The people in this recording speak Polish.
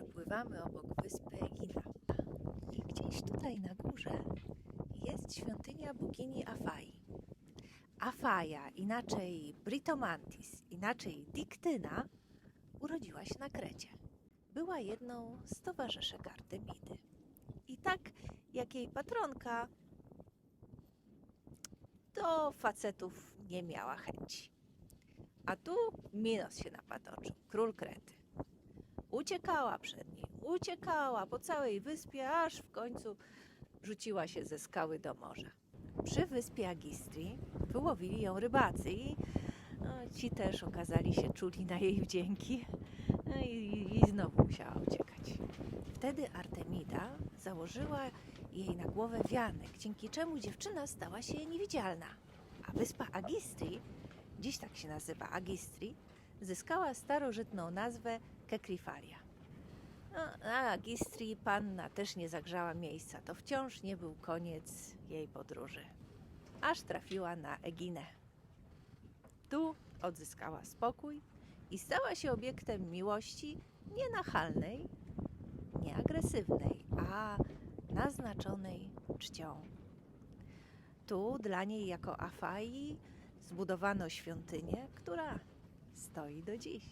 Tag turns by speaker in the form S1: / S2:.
S1: Przepływamy obok wyspy Egina. Gdzieś tutaj na górze jest świątynia bogini Afai. Afaja, inaczej Britomantis, inaczej Diktyna, urodziła się na Krecie. Była jedną z towarzyszek Artemidy. I tak jak jej patronka, do facetów nie miała chęci. A tu Minos się napatoczył, król Krety. Uciekała przed niej, uciekała po całej wyspie, aż w końcu rzuciła się ze skały do morza. Przy wyspie Agistri wyłowili ją rybacy i no, ci też okazali się czuli na jej wdzięki no, i, i znowu musiała uciekać. Wtedy Artemida założyła jej na głowę wianek, dzięki czemu dziewczyna stała się niewidzialna. A wyspa Agistri, dziś tak się nazywa Agistri, zyskała starożytną nazwę Kekrifalia. No, a Agistri panna też nie zagrzała miejsca, to wciąż nie był koniec jej podróży. Aż trafiła na Eginę. Tu odzyskała spokój i stała się obiektem miłości nie nachalnej, nie agresywnej, a naznaczonej czcią. Tu dla niej jako Afai zbudowano świątynię, która stoi do dziś.